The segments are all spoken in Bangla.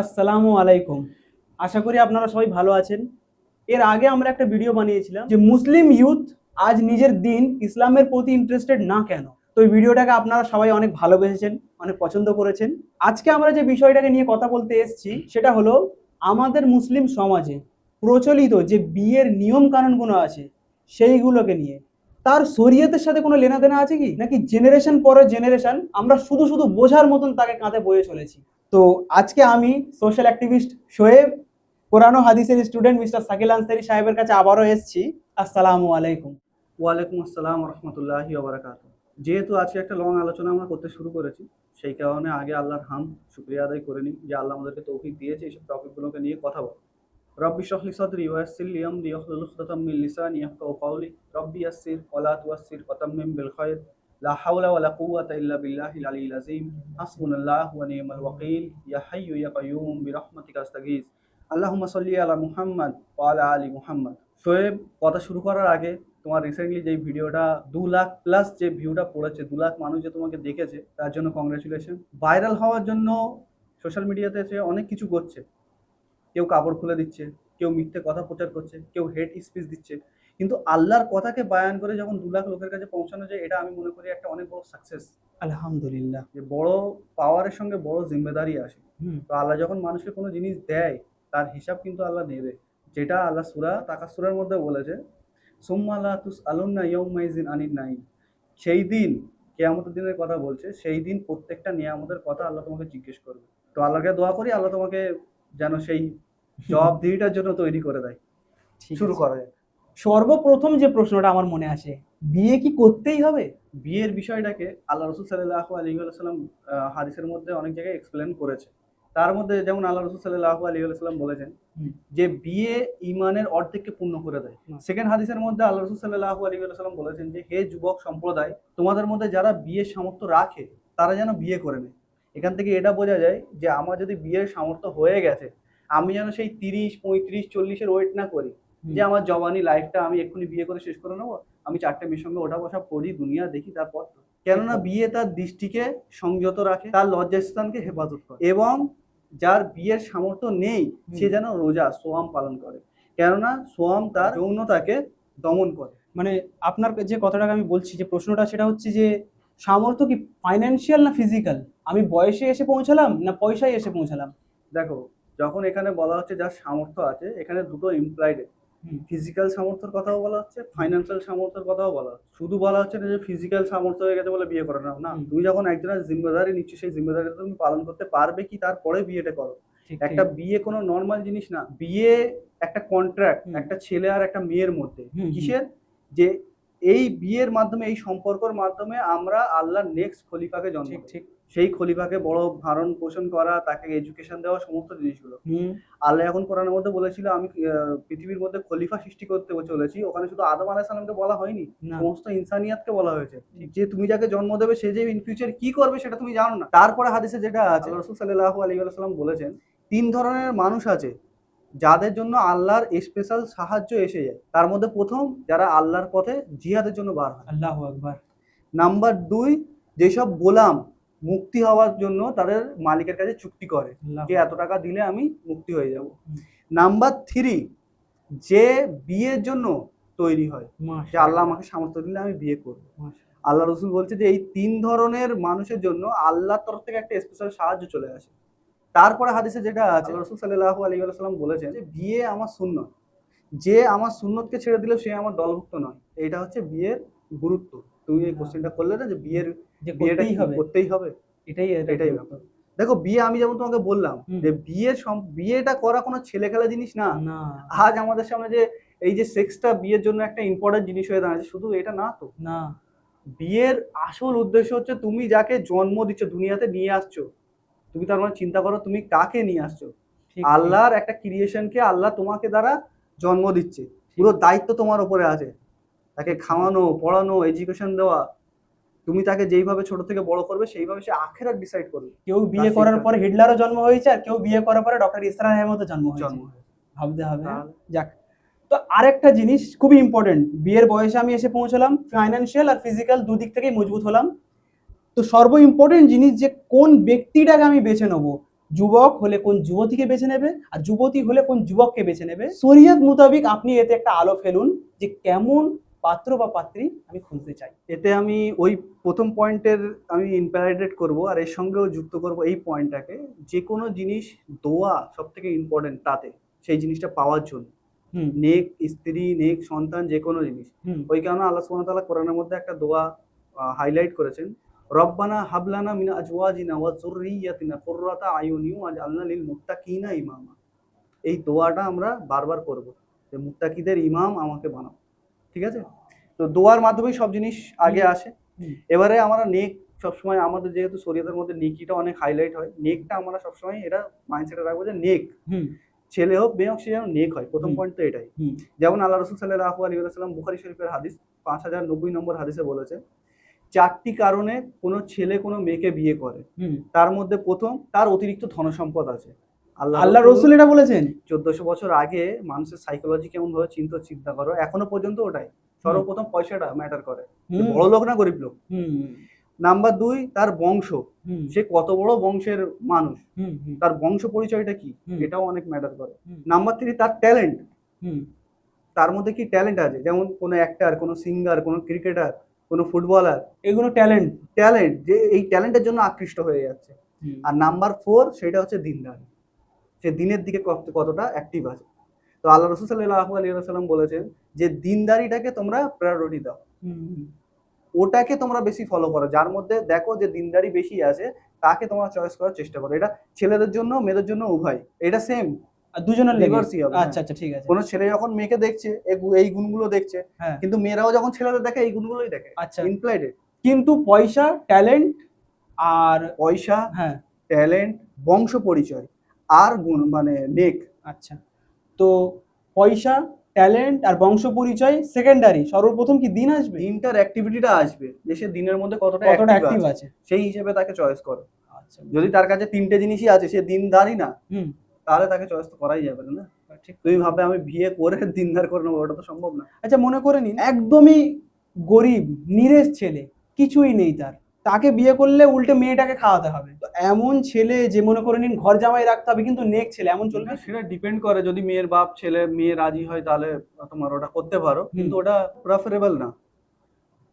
আসসালামু আলাইকুম। আশা করি আপনারা সবাই ভালো আছেন। এর আগে আমরা একটা ভিডিও বানিয়েছিলাম যে মুসলিম ইউথ আজ নিজের দিন ইসলামের প্রতি ইন্টারেস্টেড না কেন? তো এই ভিডিওটাকে আপনারা সবাই অনেক ভালোবেসেছেন, অনেক পছন্দ করেছেন। আজকে আমরা যে বিষয়টাকে নিয়ে কথা বলতে এসেছি, সেটা হলো আমাদের মুসলিম সমাজে প্রচলিত যে বিয়ের নিয়ম কানুনগুলো আছে, সেইগুলোকে নিয়ে। তার শরীয়তের সাথে কোনো লেনাদেনা আছে কি? নাকি জেনারেশন পরে জেনারেশন আমরা শুধু শুধু বোঝার মতন তাকে কাঁধে বয়ে চলেছি? তো আজকে আমি সোশ্যাল অ্যাক্টিভিস্ট শোয়েব কোরআন হাদিসের স্টুডেন্ট মিস্টার সাকিল আনসারি সাহেবের কাছে আবারও এসেছি। আসসালামু আলাইকুম। ওয়ালাইকুম আসসালাম রহমতুল্লাহি ওবরাকাত যেহেতু আজকে একটা লং আলোচনা আমরা করতে শুরু করেছি, সেই কারণে আগে আল্লাহর হাম শুক্রিয়া আদায় করে নিই যে আল্লাহ আমাদেরকে তৌফিক দিয়েছে, এইসব টপিকগুলোকে নিয়ে কথা বল। রব্বি শহলি সদরি ওয়াসিল লিয়াম দিয়াহলুল খুতাম মিন লিসানি ইয়াফকাহু কাওলি। রব্বি ইয়াসসির ওয়ালা তুয়াসসির বিল খায়র। লা হাওলা ওয়ালা কুওয়াতা ইল্লা বিল্লাহিল আলিয়্যিল আযীম। হাসবুনাল্লাহু ওয়া নি'মাল ওয়াকিল। ইয়া হাইয়্যু ইয়া কাইয়্যুম বিরহমাতিকা আস্তাগীথ আল্লাহুম্মা সাল্লি আলা মুহাম্মাদ ওয়া আলা আলি মুহাম্মাদ। শোয়েব কথা শুরু করার আগে তোমার রিসেন্টলি যে ভিডিওটা দু লাখ প্লাস যে ভিউটা পড়েছে, দু লাখ মানুষ যে তোমাকে দেখেছে, তার জন্য কংগ্রেচুলেশন ভাইরাল হওয়ার জন্য সোশ্যাল মিডিয়াতে এসে অনেক কিছু করছে। কেউ কাপড় খুলে দিচ্ছে, কেউ মিথ্যে কথা প্রচার করছে, কেউ হেড স্পিচ দিচ্ছে। কিন্তু আল্লাহর কথাকে বায়ান করে যখন দু লাখ লোকের কাছে পৌঁছানো যায় এটা আমি মনে করি একটা অনেক বড় সাকসেস আলহামদুলিল্লাহ। যে বড় পাওয়ারের সঙ্গে বড় জিম্মেদারি আসে। তো আল্লাহ যখন মানুষকে কোনো জিনিস দেয় তার হিসাব কিন্তু আল্লাহ নেবে। যেটা আল্লাহ সুরা তাকাস সুরার মধ্যে বলেছে সুম্মা লা তুস আলুন্না ইয়ৌমাইজিন আনিন নাই সেই দিন কেয়ামতের দিনের কথা বলছে সেই দিন প্রত্যেকটা নিয়ামতের কথা আল্লাহ তোমাকে জিজ্ঞেস করবে। তো আল্লাহকে দোয়া করি আল্লাহ তোমাকে যেন সেই জবাবদিহিটার জন্য তৈরি করে দেয়। শুরু করা যায় সর্বপ্রথম যে প্রশ্নটা আমার মনে আসে বিয়ে কি করতেই হবে? বিয়ের বিষয়টাকে আল্লাহ রসুল সাল্লাহ আলী সাল্লাম হাদিসের মধ্যে অনেক জায়গায় এক্সপ্লেন করেছে। তার মধ্যে যেমন আল্লাহ রসুল সাল্লাহ আলী সাল্লাম বলেছেন যে বিয়ে ইমানের অর্ধেককে পূর্ণ করে দেয়। সেকেন্ড হাদিসের মধ্যে আল্লাহ রসুল সাল্লাহ আলী সাল্লাম বলেছেন যে হে যুবক সম্প্রদায় তোমাদের মধ্যে যারা বিয়ের সামর্থ্য রাখে তারা যেন বিয়ে করে নেয়। এখান থেকে এটা বোঝা যায় যে আমার যদি বিয়ের সামর্থ্য হয়ে গেছে আমি যেন সেই তিরিশ পঁয়ত্রিশ চল্লিশের ওয়েট না করি যে আমার জবানি লাইফটা আমি এক্ষুনি বিয়ে করে শেষ করে নেব আমি চারটে মেয়ের সঙ্গে ওঠা বসা করি দুনিয়া দেখি তারপর কেননা বিয়ে তার দৃষ্টিকে সংযত রাখে তার লজ্জাস্থানকে হেফাজত করে। এবং যার বিয়ের সামর্থ্য নেই সে যেন রোজা সোয়াম পালন করে। কেননা সোয়াম তার যৌনতাকে দমন করে। মানে আপনার যে কথাটাকে আমি বলছি যে প্রশ্নটা সেটা হচ্ছে যে সামর্থ্য কি ফাইন্যান্সিয়াল না ফিজিক্যাল আমি বয়সে এসে পৌঁছালাম না পয়সায় এসে পৌঁছালাম? দেখো যখন এখানে বলা হচ্ছে যার সামর্থ্য আছে এখানে দুটো ইমপ্লাইড হুম। ফিজিক্যাল সামর্থ্যের কথাও বলা হচ্ছে ফাইন্যান্সিয়াল সামর্থ্যের কথাও বলা হচ্ছে। শুধু বলা হচ্ছে না যে ফিজিক্যাল সামর্থ্য হয়ে গেছে বলে বিয়ে করে নাও না। তুমি যখন একজনের জিম্মেদারি নিচ্ছ সেই জিম্মেদারি তুমি পালন করতে পারবে কি তারপরে বিয়েটা করো। একটা বিয়ে কোনো নর্মাল জিনিস না। বিয়ে একটা কন্ট্রাক্ট একটা ছেলে আর একটা মেয়ের মধ্যে। কিসের? যে এই বিয়ের মাধ্যমে এই সম্পর্কের মাধ্যমে আমরা আল্লাহর নেক্সট খলিফাকে জন্ম ঠিক ঠিক। সেই খলিফাকে বড় ভারণ পোষণ করা তাকে এডুকেশন দেওয়া সমস্ত জিনিসগুলো। আল্লাহ এখন কোরআনের মধ্যে বলেছিল আমি পৃথিবীর মধ্যে খলিফা সৃষ্টি করতে চলেছি। ওখানে শুধু আদম আলাহ সালামকে বলা হয়নি সমস্ত ইনসানিয়াতকে বলা হয়েছে। যে তুমি যাকে জন্ম দেবে সে যে ইন ফিউচার কি করবে সেটা তুমি জানো না। তারপরে হাদিসে যেটা আছে রসুল সাল্লাহ আলী সাল্লাম বলেছেন তিন ধরনের মানুষ আছে যাদের জন্য আল্লাহর স্পেশাল সাহায্য এসে যায়। তার মধ্যে প্রথম যারা আল্লাহর পথে জিহাদের জন্য বার হয়। আল্লাহ আকবার। নাম্বার দুই যেসব গোলাম মুক্তি হওয়ার জন্য তাদের মালিকের কাছে চুক্তি করে যে এত টাকা দিলে আমি মুক্তি হয়ে যাব। নাম্বার থ্রি যে বিয়ের জন্য তৈরি হয় যে আল্লাহ আমাকে সামর্থ্য দিলে আমি বিয়ে করব। আল্লাহ রসুল বলছে যে এই তিন ধরনের মানুষের জন্য আল্লাহর তরফ থেকে একটা স্পেশাল সাহায্য চলে আসে। তারপরে হাদিসে যেটা আছে রসুল সাল্লাহ আলী সাল্লাম বলেছেন যে বিয়ে আমার সুন্নত। যে আমার সুন্নতকে ছেড়ে দিলে সে আমার দলভুক্ত নয়। এটা হচ্ছে বিয়ের গুরুত্ব। তুমি এই কোশ্চেনটা করলে না যে বিয়ের যে করতেই হবে। করতেই হবে? এটাই এটাই ব্যাপার। দেখো বিয়ে আমি যেমন তোমাকে বললাম যে বিয়ের বিয়েটা করা কোনো ছেলে খেলা জিনিস না। না। আজ আমাদের সামনে যে এই যে সেক্সটা বিয়ের জন্য একটা ইম্পর্টেন্ট জিনিস হয়ে দাঁড়াচ্ছে শুধু এটা না তো। না। বিয়ের আসল উদ্দেশ্য হচ্ছে তুমি যাকে জন্ম দিচ্ছ দুনিয়াতে নিয়ে আসছো তুমি তার মানে চিন্তা করো তুমি কাকে নিয়ে আসছো। আল্লাহর একটা ক্রিয়েশনকে আল্লাহ তোমাকে দ্বারা জন্ম দিচ্ছে। পুরো দায়িত্ব তোমার উপরে আছে। তাকে খাওয়ানো পড়ানো এডুকেশন দেওয়া তুমি তাকে যেইভাবে ছোট থেকে বড় করবে সেইভাবে সে আখেরাত ডিসাইড করবে। কেউ বিয়ে করার। পরে হিটলারও জন্ম হয়েছে আর কেউ বিয়ে করার পরে ডক্টর ইসরা আহমদও জন্ম হয়েছে। ভাবতে হবে হ্যাঁ? যাক। তো আরেকটা জিনিস খুবই ইম্পর্টেন্ট বিয়ের বয়সে আমি এসে পৌঁছলাম ফাইন্যান্সিয়াল আর ফিজিক্যাল দুদিক থেকেই মজবুত হলাম। তো সর্ব ইম্পর্টেন্ট জিনিস যে কোন ব্যক্তিটাকে আমি বেছে নেব যুবক হলে কোন যুবতীকে বেছে নেবে আর যুবতী হলে কোন যুবককে বেছে নেবে শরিয়ত মোতাবিক আপনি এতে একটা আলো ফেলুন যে কেমন পাত্র বা পাত্রী আমি খুঁজতে চাই। এতে আমি ওই প্রথম পয়েন্টের আমি ইনপ্যারাইডেট করব আর এর সঙ্গেও যুক্ত করব এই পয়েন্টটাকে যে কোনো জিনিস দোয়া সব থেকে ইম্পর্টেন্ট তাতে সেই জিনিসটা পাওয়ার জন্য। নেক স্ত্রী নেক সন্তান যে কোনো জিনিস ওই কারণে আল্লাহ সুবহানাহু ওয়া তাআলা কোরআনের মধ্যে একটা দোয়া হাইলাইট করেছেন। রব্বানা হাবলানা মিন আজওয়াজিনা ওয়া যুররিয়াতিনা কুররাতা আয়ুনি ওয়া ওয়াজআলনা লিল মুত্তাকিনা ইমামা। এই দোয়াটা আমরা বারবার করব যে মুত্তাকিদের ইমাম আমাকে বানাও। ঠিক আছে? তো দোয়ার মাধ্যমেই সব জিনিস আগে আসে। এবারে আমরা নেক সবসময় আমাদের যেহেতু শরীয়তের মধ্যে নেকিটা অনেক হাইলাইট হয় নেকটা আমরা সবসময় এটা মাইন্ডসেটে রাখব যে নেক। হুম। ছেলে হোক মেয়ে হোক সে যেন নেক হয় প্রথম পয়েন্ট তো এটাই। যেমন আল্লাহ রসুল সাল্লাহ আলী সাল্লাম বুখারি শরীফের হাদিস পাঁচ হাজার নব্বই নম্বর হাদিসে বলেছে চারটি কারণে কোনো ছেলে কোনো মেয়েকে বিয়ে করে। তার মধ্যে প্রথম তার অতিরিক্ত ধনসম্পদ আছে। আল্লাহ রসুল এটা বলেছেন। চোদ্দশো বছর আগে মানুষের সাইকোলজি কেমন ভাবে চিন্তা চিন্তা করো এখনও পর্যন্ত ওটাই। সর্বপ্রথম পয়সাটা ম্যাটার করে। বড় লোক না গরিব লোক? নাম্বার দুই তার বংশ। সে কত বড় বংশের মানুষ? তার বংশ পরিচয়টা কি? এটাও অনেক ম্যাটার করে। নাম্বার থ্রি তার ট্যালেন্ট তার মধ্যে কি ট্যালেন্ট আছে? যেমন কোনো অ্যাক্টার কোনো সিঙ্গার কোনো ক্রিকেটার কোনো ফুটবলার এগুলো ট্যালেন্ট ট্যালেন্ট যে এই ট্যালেন্টের জন্য আকৃষ্ট হয়ে যাচ্ছে। আর নাম্বার ফোর সেটা হচ্ছে দিনদার। সে দিনের দিকে কতটা অ্যাক্টিভ আছে। তো আল্লাহ রসুল সাল্লাহ আলী সাল্লাম বলেছেন যে দিনদারিটাকে তোমরা প্রায়োরিটি দাও। ওটাকে তোমরা বেশি ফলো করো। যার মধ্যে দেখো যে দিনদারি বেশি আছে তাকে তোমরা চয়েস করার চেষ্টা করো। এটা ছেলেদের জন্য মেয়েদের জন্য উভয়। এটা সেম আর দুজনের লেগে। হবে। আচ্ছা আচ্ছা ঠিক আছে। কোনো ছেলে যখন মেয়েকে দেখছে এই গুণগুলো দেখছে হ্যাঁ। কিন্তু মেয়েরাও যখন ছেলেদের দেখে এই গুণগুলোই দেখে। আচ্ছা। ইনপ্লাইডেড কিন্তু পয়সা ট্যালেন্ট আর পয়সা হ্যাঁ। ট্যালেন্ট বংশ পরিচয়। আর গুণ মানে নেক আচ্ছা। তো পয়সা ট্যালেন্ট আর বংশ পরিচয় সেকেন্ডারি সর্বপ্রথম কি দিন আসবে? দিনটার অ্যাক্টিভিটিটা আসবে। যে সে দিনের মধ্যে কতটা কতটা অ্যাক্টিভ আছে সেই হিসেবে তাকে চয়েস করো। আচ্ছা। যদি তার কাছে তিনটে জিনিসই আছে সে দিনদারই না হুম। তাহলে তাকে চয়েস তো করাই যাবে না। ঠিক। তুমি ভাবে আমি বিয়ে করে দিনদার করে নেব ওটা তো সম্ভব না। আচ্ছা মনে করে নিন একদমই গরিব নিরেশ ছেলে কিছুই নেই তার। তাকে বিয়ে করলে উল্টে মেয়েটাকে খাওয়াতে হবে। তো এমন ছেলে যে মনে করে নিন ঘর জামাই রাখতে হবে কিন্তু নেক ছেলে এমন চলবে? সেটা ডিপেন্ড করে। যদি মেয়ের বাপ ছেলে মেয়ে রাজি হয় তাহলে তোমার ওটা করতে পারো। কিন্তু ওটা প্রেফারেবল না।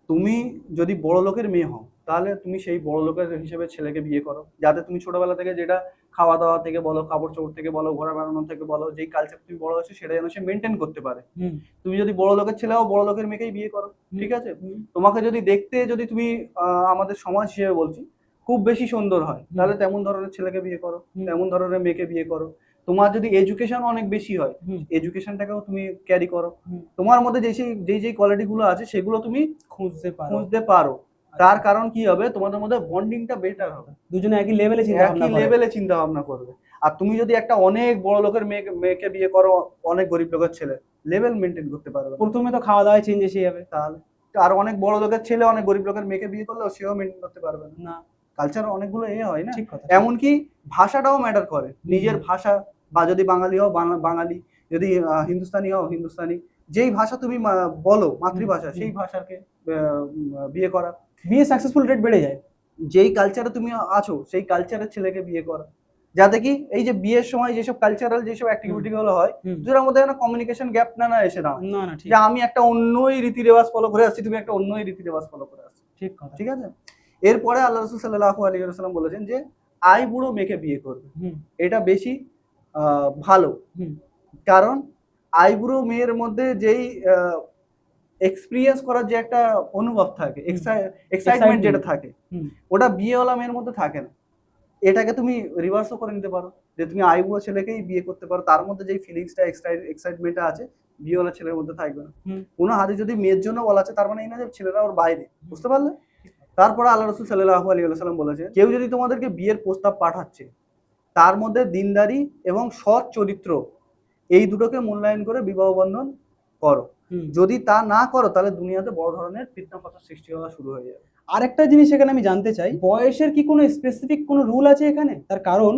তুমি যদি বড় লোকের মেয়ে হও তাহলে তুমি সেই বড় লোকের হিসেবে ছেলেকে বিয়ে করো। যাতে তুমি ছোটবেলা থেকে যেটা খাওয়া দাওয়া থেকে বলো কাপড় চোপড় থেকে বলো ঘোরা বেড়ানো থেকে বলো যেই কালচার তুমি বড় হয়েছে সেটা যেন সে মেনটেন করতে পারে। তুমি যদি বড় লোকের ছেলে হও বড় লোকের মেয়েকেই বিয়ে করো ঠিক আছে? তোমাকে যদি দেখতে যদি তুমি আমাদের সমাজ হিসেবে বলছি খুব বেশি সুন্দর হয়। তাহলে তেমন ধরনের ছেলেকে বিয়ে করো তেমন ধরনের মেয়েকে বিয়ে করো। তোমার যদি এডুকেশন অনেক বেশি হয়। এডুকেশনটাকেও তুমি ক্যারি করো। তোমার মধ্যে যে সেই যেই যেই কোয়ালিটি গুলো আছে সেগুলো তুমি খুঁজতে পারো। খুঁজতে পারো। তার কারণ কি হবে? তোমাদের মধ্যে বন্ডিংটা বেটার হবে। দুজনে একই লেভেলে চিন্তা একই লেভেলে চিন্তা ভাবনা করবে। আর তুমি যদি একটা অনেক বড় লোকের মেয়েকে মেয়েকে বিয়ে করো অনেক গরিব লোকের ছেলে লেভেল মেনটেন করতে পারবে প্রথমে তো খাওয়া দাওয়ায় চেঞ্জ এসে যাবে। তাহলে আর অনেক বড় লোকের ছেলে অনেক গরিব লোকের মেয়েকে বিয়ে করলেও সেও মেনটেন করতে পারবে না। কালচার অনেকগুলো এ হয় না? ঠিক কথা। এমনকি ভাষাটাও ম্যাটার করে। নিজের ভাষা বা যদি বাঙালি হও বাঙালি যদি হিন্দুস্তানি হও হিন্দুস্তানি যেই ভাষা তুমি বলো মাতৃভাষা সেই ভাষাকে বিয়ে করা বিয়ে সাকসেসফুল রেট বেড়ে যায়। যেই কালচারে তুমি আছো সেই কালচারের ছেলেকে বিয়ে করা। যাতে কি এই যে বিয়ের সময় যেসব কালচারাল যেসব অ্যাক্টিভিটি গুলো হয়। দুটার মধ্যে যেন কমিউনিকেশন গ্যাপ না না এসে না না না ঠিক। যে আমি একটা অন্যই রীতি রেওয়াজ ফলো করে আসছি তুমি একটা অন্যই রীতি রেওয়াজ ফলো করে আসছো। ঠিক কথা। ঠিক আছে? এরপরে আল্লাহ রসুল সাল্লাহ আলী সাল্লাম বলেছেন যে আই বুড়ো মেয়েকে বিয়ে করবে। এটা বেশি আহ, ভালো। কারণ আইবুড়ো মেয়ের মধ্যে যেই এক্সপিরিয়েন্স করার যে একটা অনুভব থাকে এক্সাইটমেন্ট যেটা থাকে। ওটা বিয়েওয়ালা মেয়ের মধ্যে থাকে না। এটাকে তুমি রিভার্সও করে নিতে পারো। যে তুমি আইবুড়ো ছেলেকেই বিয়ে করতে পারো তার মধ্যে যেই ফিলিংসটা এক্সাইটমেন্টটা আছে বিয়েওয়ালা ছেলের মধ্যে থাকবে না। কোনো হাতে যদি মেয়ের জন্য বলা আছে তার মানে এই না যে ছেলেরা ওর বাইরে। বুঝতে পারলে? তারপরে আল্লাহ রসুল সাল্লাহ আলী সাল্লাম বলেছে কেউ যদি তোমাদেরকে বিয়ের প্রস্তাব পাঠাচ্ছে তার মধ্যে দিনদারি এবং সৎ চরিত্র এই দুটোকে মূল্যায়ন করে বিবাহ বন্ধন করো। যদি তা না করো তাহলে দুনিয়াতে বড় ধরনের ফিতনা ফাতনার সৃষ্টি হওয়া শুরু হয়ে যাবে। আরেকটা জিনিস এখানে আমি জানতে চাই বয়সের কি কোনো স্পেসিফিক কোনো রুল আছে এখানে? তার কারণ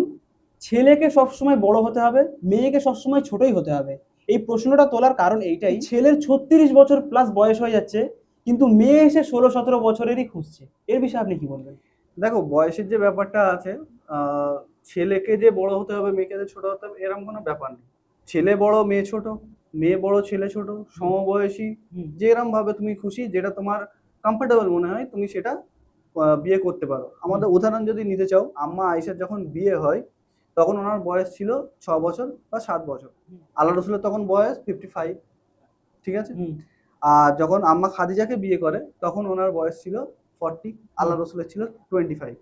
ছেলেকে সবসময় বড় হতে হবে মেয়েকে সবসময় ছোটই হতে হবে। এই প্রশ্নটা তোলার কারণ এইটাই ছেলের ছত্রিশ বছর প্লাস বয়স হয়ে যাচ্ছে কিন্তু মেয়ে এসে ষোলো সতেরো বছরেরই খুঁজছে। এর বিষয়ে আপনি কি বলবেন? দেখো বয়সের যে ব্যাপারটা আছে আহ, ছেলেকে যে বড় হতে হবে মেয়েকে যে ছোট হতে হবে এরকম কোনো ব্যাপার নেই। ছেলে বড় মেয়ে ছোট মেয়ে বড় ছেলে ছোট সমবয়সী যেরকম ভাবে তুমি খুশি যেটা তোমার কমফোর্টেবল মনে হয় তুমি সেটা বিয়ে করতে পারো। আমাদের উদাহরণ যদি নিতে চাও আম্মা আয়েশার যখন বিয়ে হয় তখন ওনার বয়স ছিল ছ বছর বা সাত বছর। আল্লাহ রসুলের তখন বয়স ফিফটি ফাইভ ঠিক আছে? আর যখন আম্মা খাদিজাকে বিয়ে করে তখন ওনার বয়স ছিল ফর্টি আল্লাহ রসুলের ছিল টোয়েন্টি ফাইভ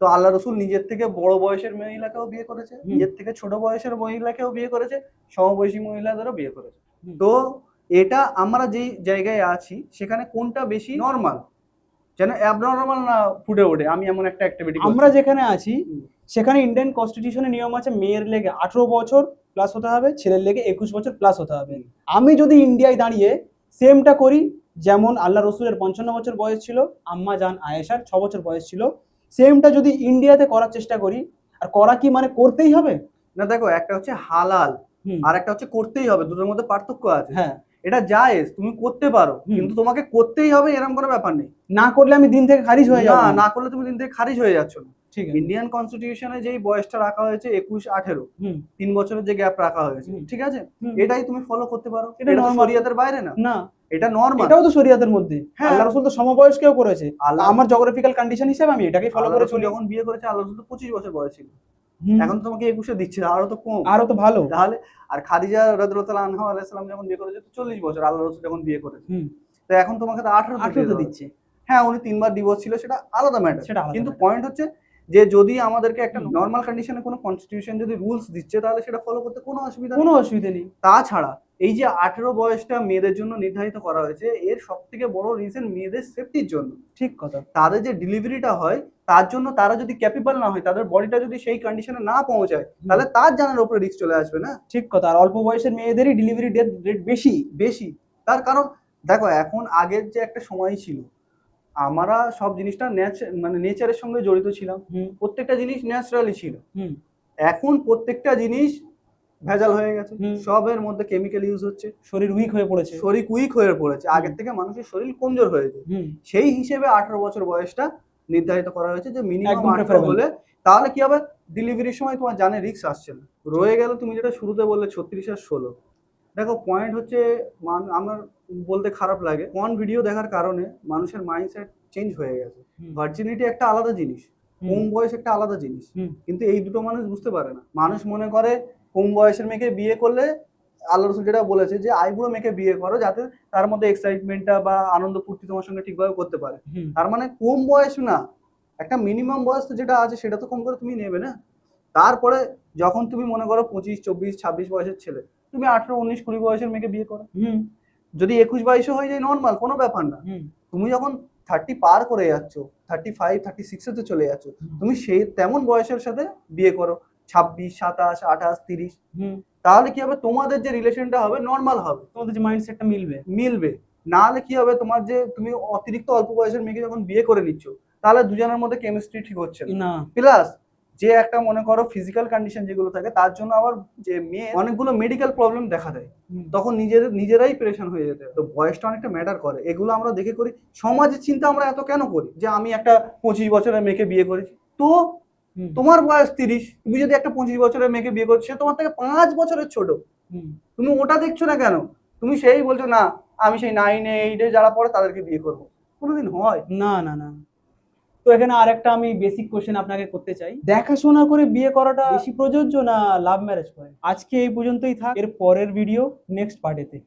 তো আল্লাহ রসুল নিজের থেকে বড় বয়সের মহিলাকেও বিয়ে করেছে নিজের থেকে ছোট বয়সের মহিলাকেও বিয়ে করেছে সমবয়সী মহিলাদেরও বিয়ে করেছে। তো এটা আমরা যেই জায়গায় আছি সেখানে কোনটা বেশি নর্মাল যেন অ্যাবনর্মাল না ফুটে ওঠে আমি এমন একটা অ্যাক্টিভিটি আমরা যেখানে আছি সেখানে ইন্ডিয়ান কনস্টিটিউশনের নিয়ম আছে মেয়ের লেগে আঠেরো বছর প্লাস হতে হবে ছেলের লেগে একুশ বছর প্লাস হতে হবে। আমি যদি ইন্ডিয়ায় দাঁড়িয়ে সেমটা করি যেমন আল্লাহ রসুলের পঞ্চান্ন বছর বয়স ছিল আম্মা জান আয়েশার ছ বছর বয়স ছিল সেমটা যদি ইন্ডিয়াতে করার চেষ্টা করি আর করা কি মানে করতেই হবে? না দেখো একটা হচ্ছে হালাল আর একটা হচ্ছে করতেই হবে দুটোর মধ্যে পার্থক্য আছে। হ্যাঁ। এটা জায়েজ তুমি করতে পারো কিন্তু তোমাকে করতেই হবে এরকম কোনো ব্যাপার নেই। না করলে আমি দিন থেকে খারিজ হয়ে যাব। না করলে তুমি দিন থেকে খারিজ হয়ে যাচ্ছ না। ঠিক আছে। ইন্ডিয়ান কনস্টিটিউশনে যেই বয়সটা রাখা হয়েছে একুশ আঠেরো তিন বছরের যে গ্যাপ রাখা হয়েছে ঠিক আছে? এটাই তুমি ফলো করতে পারো। এটা। শরিয়াতের বাইরে না। না। এটা নর্মাল এটাও তো শরীয়তের মধ্যে। হ্যাঁ। আল্লাহ রসুল তো সমবয়স্কেও করেছে। আমার জোগ্রাফিক্যাল কন্ডিশন হিসেবে আমি এটাকেই ফলো করে চলি। যখন বিয়ে করেছে আল্লাহ রসুল তো পঁচিশ বছর বয়স ছিল। এখন তোমাকে একুশে দিচ্ছে আরও তো কম। আরও তো ভালো। তাহলে আর খাদিজা রাদিয়াল্লাহু আনহা আলাইহিস সালাম যখন বিয়ে করেছে তো চল্লিশ বছর আল্লাহ রসুল যখন বিয়ে করেছে। তো এখন তোমাকে তো আঠারো আঠেরো তো দিচ্ছে। হ্যাঁ উনি তিনবার ডিভোর্স ছিল সেটা আলাদা ম্যাটার সেটা কিন্তু পয়েন্ট হচ্ছে যে যদি আমাদেরকে একটা নর্মাল কন্ডিশনে কোনো কনস্টিটিউশন যদি রুলস দিচ্ছে তাহলে সেটা ফলো করতে কোনো অসুবিধা কোনো অসুবিধা নেই। তাছাড়া এই যে আঠেরো বয়সটা মেয়েদের জন্য নির্ধারিত করা হয়েছে এর সব থেকে বড় রিজন মেয়েদের সেফটির জন্য। ঠিক কথা। তাদের যে ডেলিভারিটা হয় তার জন্য তারা যদি ক্যাপেবল না হয় তাদের বডিটা যদি সেই কন্ডিশনে না পৌঁছায় তাহলে তার জানার উপরে রিস্ক চলে আসবে না? ঠিক কথা। আর অল্প বয়সের মেয়েদেরই ডেলিভারি ডেট রেট বেশি। বেশি। তার কারণ দেখো এখন আগের যে একটা সময় ছিল আমরা সব জিনিসটা মানে নেচারের সঙ্গে জড়িত ছিলাম। প্রত্যেকটা জিনিস ন্যাচারালি ছিল। এখন প্রত্যেকটা জিনিস ভেজাল হয়ে গেছে। সবের মধ্যে কেমিক্যাল ইউজ হচ্ছে। শরীর উইক হয়ে পড়েছে। শরীর উইক হয়ে পড়েছে। আগের থেকে মানুষের শরীর কমজোর হয়েছে সেই হিসেবে আঠারো বছর বয়সটা নির্ধারিত করা হয়েছে যে মিনিমাম আঠারো। হলে তাহলে কি হবে ডেলিভারির সময় তোমার জানে রিস্ক আসছে না। রয়ে গেল তুমি যেটা শুরুতে বললে ছত্রিশ আর ষোলো। দেখো পয়েন্ট হচ্ছে মান- আমার বলতে খারাপ লাগে। কোন ভিডিও দেখার কারণে মানুষের মাইন্ডসেট চেঞ্জ হয়ে গেছে। ভার্জিনিটি একটা আলাদা জিনিস কম বয়স একটা আলাদা জিনিস। কিন্তু এই দুটো মানুষ বুঝতে পারে না। মানুষ মনে করে কম বয়সের মেয়েকে বিয়ে করলে আল্লাহ রসুল যেটা বলেছে যে আইবুড়ো মেয়েকে বিয়ে করো যাতে তার মধ্যে এক্সাইটমেন্টটা বা আনন্দ ফুর্তি তোমার সঙ্গে ঠিকভাবে করতে পারে। তার মানে কম বয়স না। একটা মিনিমাম বয়স তো যেটা আছে সেটা তো কম করে তুমি নেবে না। তারপরে যখন তুমি মনে করো পঁচিশ চব্বিশ ছাব্বিশ বয়সের ছেলে তুমি আঠারো উনিশ কুড়ি বয়সের মেয়েকে বিয়ে করো। যদি একুশ বাইশে হয়ে যায় নর্মাল কোনো ব্যাপার না। তুমি যখন থার্টি পার করে যাচ্ছ থার্টি ফাইভ থার্টি সিক্সে সিক্সেতে চলে যাচ্ছ তুমি সেই তেমন বয়সের সাথে বিয়ে করো ছাব্বিশ সাতাশ আঠাশ তিরিশ। তাহলে কি হবে? তোমাদের যে রিলেশনটা হবে নর্মাল হবে। তোমাদের যে মাইন্ডসেটটা মিলবে। মিলবে। নাহলে কি হবে? তোমার যে তুমি অতিরিক্ত অল্প বয়সের মেয়েকে যখন বিয়ে করে নিচ্ছ তাহলে দুজনের মধ্যে কেমিস্ট্রি ঠিক হচ্ছে না। প্লাস যে একটা মনে করো ফিজিক্যাল কন্ডিশন যেগুলো থাকে তার জন্য আবার যে মেয়ে অনেকগুলো মেডিকেল প্রবলেম দেখা দেয়। তখন নিজের নিজেরাই প্রেশন হয়ে যেতে তো বয়সটা অনেকটা ম্যাটার করে। এগুলো আমরা দেখে করি। সমাজের চিন্তা আমরা এত কেন করি? যে আমি একটা পঁচিশ বছরের মেয়েকে বিয়ে করেছি। তো তোমার বয়স তিরিশ তুমি যদি একটা পঁচিশ বছরের মেয়েকে বিয়ে করছ সে তোমার থেকে পাঁচ বছরের ছোট। হুম, তুমি ওটা দেখছ না কেন? তুমি সেই বলছো না আমি সেই নাইনে এইটে যারা পড়ে তাদেরকে বিয়ে করব। কোনোদিন হয়? না না না। তো এখানে আরেকটা আমি বেসিক কোশ্চেন আপনাকে করতে চাই। দেখাশোনা করে বিয়ে করাটা বেশি প্রযোজ্য না লাভ ম্যারেজ করে? আজকে এই পর্যন্তই থাক, এর পরের ভিডিও নেক্সট পার্টেতে